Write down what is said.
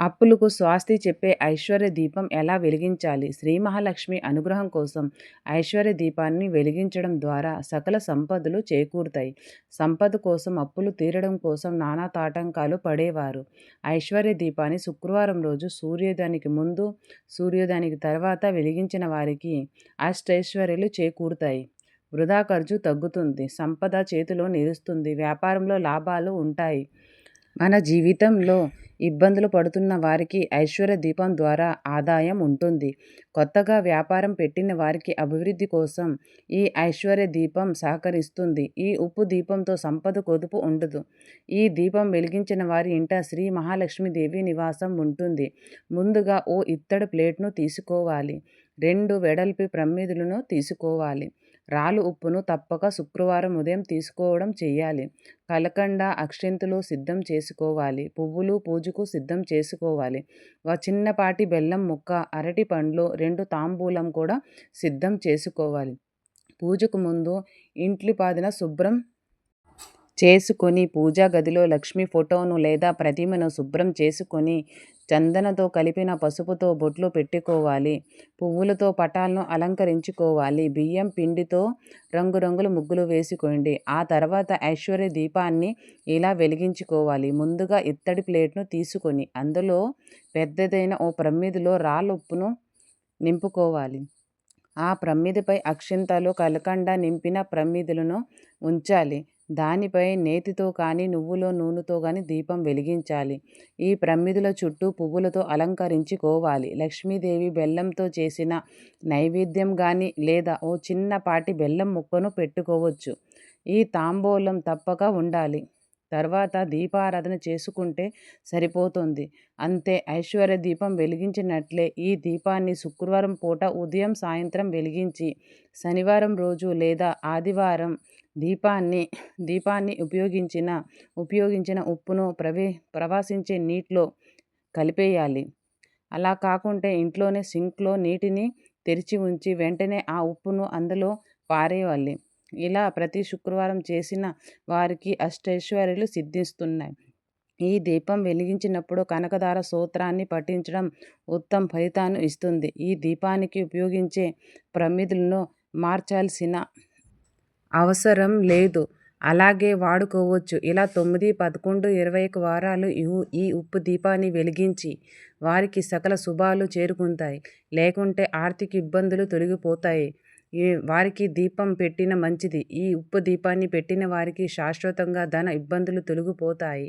అప్పులకు స్వాస్తి చెప్పే ఐశ్వర్య దీపం ఎలా వెలిగించాలి? శ్రీ మహాలక్ష్మి అనుగ్రహం కోసం ఐశ్వర్య దీపాన్ని వెలిగించడం ద్వారా సకల సంపదలు చేకూరుతాయి. సంపద కోసం అప్పులు తీరడం కోసం నానా తాటంకాలు పడేవారు. ఐశ్వర్య దీపాన్ని శుక్రవారం రోజు సూర్యోదయానికి ముందు సూర్యోదయానికి తర్వాత వెలిగించిన వారికి అష్టైశ్వర్యాలు చేకూరుతాయి. వృధా ఖర్చు తగ్గుతుంది. సంపద చేతిలో నిలుస్తుంది. వ్యాపారంలో లాభాలు ఉంటాయి. మన జీవితంలో ఇబ్బందులు పడుతున్న వారికి ఐశ్వర్య దీపం ద్వారా ఆదాయం ఉంటుంది. కొత్తగా వ్యాపారం పెట్టిన వారికి అభివృద్ధి కోసం ఈ ఐశ్వర్య దీపం సహకరిస్తుంది. ఈ ఉప్పు దీపంతో సంపద కొదుపు ఉండదు. ఈ దీపం వెలిగించిన వారి ఇంట శ్రీ మహాలక్ష్మీదేవి నివాసం ఉంటుంది. ముందుగా ఓ ఇత్తడి ప్లేట్ను తీసుకోవాలి. రెండు వెడల్పి ప్రమిదలను తీసుకోవాలి. రాళ్ళు ఉప్పును తప్పక శుక్రవారం ఉదయం తీసుకోవడం చేయాలి. కలకండ అక్షింతలు సిద్ధం చేసుకోవాలి. పువ్వులు పూజకు సిద్ధం చేసుకోవాలి. ఒక చిన్నపాటి బెల్లం ముక్క అరటి పండ్లు రెండు తాంబూలం కూడా సిద్ధం చేసుకోవాలి. పూజకు ముందు ఇంట్లి పాదిన శుభ్రం చేసుకొని పూజా గదిలో లక్ష్మీ ఫోటోను లేదా ప్రతిమను శుభ్రం చేసుకొని చందనతో కలిపిన పసుపుతో బొట్లు పెట్టుకోవాలి. పువ్వులతో పటాలను అలంకరించుకోవాలి. బియ్యం పిండితో రంగురంగుల ముగ్గులు వేసుకోండి. ఆ తర్వాత ఐశ్వర్య దీపాన్ని ఇలా వెలిగించుకోవాలి. ముందుగా ఇత్తడి ప్లేట్ను తీసుకొని అందులో పెద్దదైన ఓ ప్రమిదిలో రాళ్ళ ఉప్పును నింపుకోవాలి. ఆ ప్రమిదిపై అక్షింతలు కలకండ నింపిన ప్రమిదులను ఉంచాలి. దానిపై నేతితో కానీ నువ్వులో నూనెతో కానీ దీపం వెలిగించాలి. ఈ ప్రమిదుల చుట్టూ పువ్వులతో అలంకరించుకోవాలి. లక్ష్మీదేవి బెల్లంతో చేసిన నైవేద్యం కానీ లేదా ఓ చిన్నపాటి బెల్లం ముక్కను పెట్టుకోవచ్చు. ఈ తాంబూలం తప్పక ఉండాలి. తర్వాత దీపారాధన చేసుకుంటే సరిపోతుంది. అంతే ఐశ్వర్య దీపం వెలిగించినట్లే ఈ దీపాన్ని శుక్రవారం పూట ఉదయం సాయంత్రం వెలిగించి శనివారం రోజు లేదా ఆదివారం దీపాన్ని దీపాన్ని ఉపయోగించిన ఉపయోగించిన ఉప్పును ప్రవే ప్రవాసించే నీటిలో కలిపేయాలి. అలా కాకుంటే ఇంట్లోనే సింక్లో నీటిని తెరిచి ఉంచి వెంటనే ఆ ఉప్పును అందులో పారేయాలి. ఇలా ప్రతి శుక్రవారం చేసిన వారికి అష్టైశ్వర్యాలు సిద్ధిస్తున్నాయి. ఈ దీపం వెలిగించినప్పుడు కనకదార సూత్రాన్ని పఠించడం ఉత్తమ ఫలితాన్ని ఇస్తుంది. ఈ దీపానికి ఉపయోగించే ప్రమిదులను మార్చాల్సిన అవసరం లేదు. అలాగే వాడుకోవచ్చు. ఇలా తొమ్మిది పదకొండు ఇరవై ఒక వారాలు ఈ ఉప్పు దీపాన్ని వెలిగించి వారికి సకల శుభాలు చేరుకుంటాయి. లేకుంటే ఆర్థిక ఇబ్బందులు తొలగిపోతాయి. వారికి దీపం పెట్టిన మంచిది. ఈ ఉప్పు దీపాన్ని పెట్టిన వారికి శాశ్వతంగా ధన ఇబ్బందులు తొలగిపోతాయి.